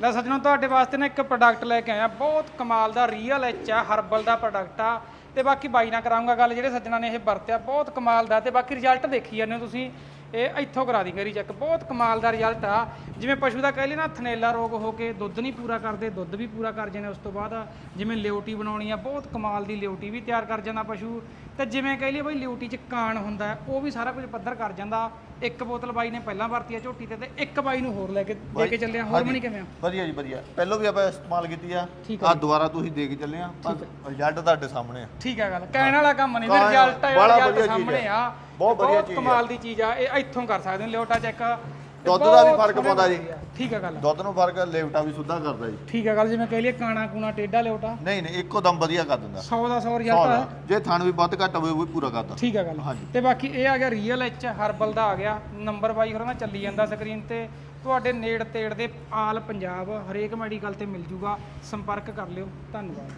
ਲੈ ਸੱਜਣੋ, ਤੁਹਾਡੇ ਵਾਸਤੇ ਨਾ ਇੱਕ ਪ੍ਰੋਡਕਟ ਲੈ ਕੇ ਆਇਆ। ਬਹੁਤ ਕਮਾਲ ਦਾ ਰੀਅਲ ਐਚ ਆ ਹਰਬਲ ਦਾ ਪ੍ਰੋਡਕਟ ਆ। ਤੇ ਬਾਕੀ ਬਾਈ ਨਾਲ ਕਰਾਉਂਗਾ ਗੱਲ, ਜਿਹੜੇ ਸੱਜਣਾ ਨੇ ਇਹ ਵਰਤਿਆ, ਬਹੁਤ ਕਮਾਲ ਦਾ। ਤੇ ਬਾਕੀ ਰਿਜ਼ਲਟ ਦੇਖੀ ਜਾਂਦੇ ਹੋ ਤੁਸੀਂ, ਇਹ ਇੱਥੋਂ ਕਰਾ ਦੀ ਮੇਰੀ ਚੈੱਕ ਬਹੁਤ ਕਮਾਲ ਦਾ ਰਿਜ਼ਲਟ ਆ। ਜਿਵੇਂ ਪਸ਼ੂ ਦਾ ਕਹਿ ਲਈ ਨਾ, ਥਨੇਲਾ ਰੋਗ ਹੋ ਕੇ ਦੁੱਧ ਨਹੀਂ ਪੂਰਾ ਕਰਦੇ, ਦੁੱਧ ਵੀ ਪੂਰਾ ਕਰ ਜਾਂਦੇ ਉਸ ਤੋਂ ਬਾਅਦ। ਜਿਵੇਂ ਲਿਓਟੀ ਬਣਾਉਣੀ ਆ, ਬਹੁਤ ਕਮਾਲ ਦੀ ਲਿਓਟੀ ਵੀ ਤਿਆਰ ਕਰ ਜਾਂਦਾ ਪਸ਼ੂ। ਤੇ ਜਿਵੇਂ ਕਹਿ ਲਈ ਬਈ ਲਿਓਟੀ ਚ ਕਾਣ ਹੁੰਦਾ, ਉਹ ਵੀ ਸਾਰਾ ਕੁਝ ਪੱਧਰ ਕਰ ਜਾਂਦਾ। ਇੱਕ ਬੋਤਲ ਬਾਈ ਨੇ ਪਹਿਲਾਂ ਵਰਤੀ ਆ ਝੋਟੀ ਤੇ ਤੇ ਇੱਕ ਬਾਈ ਨੂੰ ਹੋਰ ਲੈ ਕੇ ਦੇ ਕੇ ਚੱਲਿਆ ਹੋਰ ਮਣੀ ਕਿਵੇਂ ਆ? ਵਧੀਆ ਜੀ ਵਧੀਆ। ਪਹਿਲਾਂ ਵੀ ਆਪਾਂ ਇਸਤੇਮਾਲ ਕੀਤੀ ਆ। ਆ ਦੁਬਾਰਾ ਤੁਸੀਂ ਦੇ ਕੇ ਚੱਲੇ ਆ। ਬਸ ਰਿਜ਼ਲਟ ਤੁਹਾਡੇ ਸਾਹਮਣੇ ਆ। ਠੀਕ ਹੈ ਗੱਲ। ਕਹਿਣ ਵਾਲਾ ਕੰਮ ਨਹੀਂ। ਰਿਜ਼ਲਟ ਚੀਜ਼ ਸਾਹਮਣੇ। ਆ। ਬਹੁਤ ਵਧੀਆ ਚੀਜ਼ ਕਮਾਲ ਦੀ ਚੀਜ਼ ਆ। ਇਹ ਇੱਥੋਂ ਕਰ ਸਕਦੇ ਹੋ ਲਿਓਟਾ ਚੈੱਕ ਦੁੱਧ ਦਾ ਵੀ ਫ਼ਰਕ ਪਾਉਂਦਾ ਜੀ। ਠੀਕ ਹੈ ਗੱਲ। ਦੁੱਧ ਨੂੰ ਫ਼ਰਕ ਲੇਵਟਾ ਵੀ ਸੁੱਧਾ ਕਰਦਾ ਜੀ। ਠੀਕ ਹੈ ਗੱਲ ਜਿਵੇਂ ਕਹਿ ਲਈਏ ਕਾਣਾ ਕੂਣਾ ਟੇਡਾ ਲਿਓਟਾ ਨਹੀਂ ਨਹੀਂ ਇੱਕੋ ਦਮ ਵਧੀਆ ਕਰ ਦਿੰਦਾ। 100 ਦਾ 100 ਰਿਜ਼ਲਟ ਹੈ ਜੇ ਥਣ ਵੀ ਵੱਧ ਘੱਟ ਹੋਵੇ ਉਹ ਵੀ ਪੂਰਾ ਕਰਦਾ। ਠੀਕ ਹੈ ਗੱਲ। ਹਾਂਜੀ। ਤੇ ਬਾਕੀ ਇਹ ਆ ਗਿਆ ਰੀਅਲ ਐਚ ਹਰਬਲ ਦਾ ਆ ਗਿਆ। ਨੰਬਰ ਬਾਈ ਹੋਰਾਂ ਦਾ ਚੱਲੀ ਜਾਂਦਾ ਸਕਰੀਨ ਤੇ। ਤੁਹਾਡੇ ਨੇੜ ਤੇੜ ਦੇ ਆਲ ਪੰਜਾਬ ਹਰੇਕ ਮੈਡੀਕਲ ਤੇ ਮਿਲ ਜੂਗਾ। ਸੰਪਰਕ ਕਰ ਲਿਓ। ਧੰਨਵਾਦ।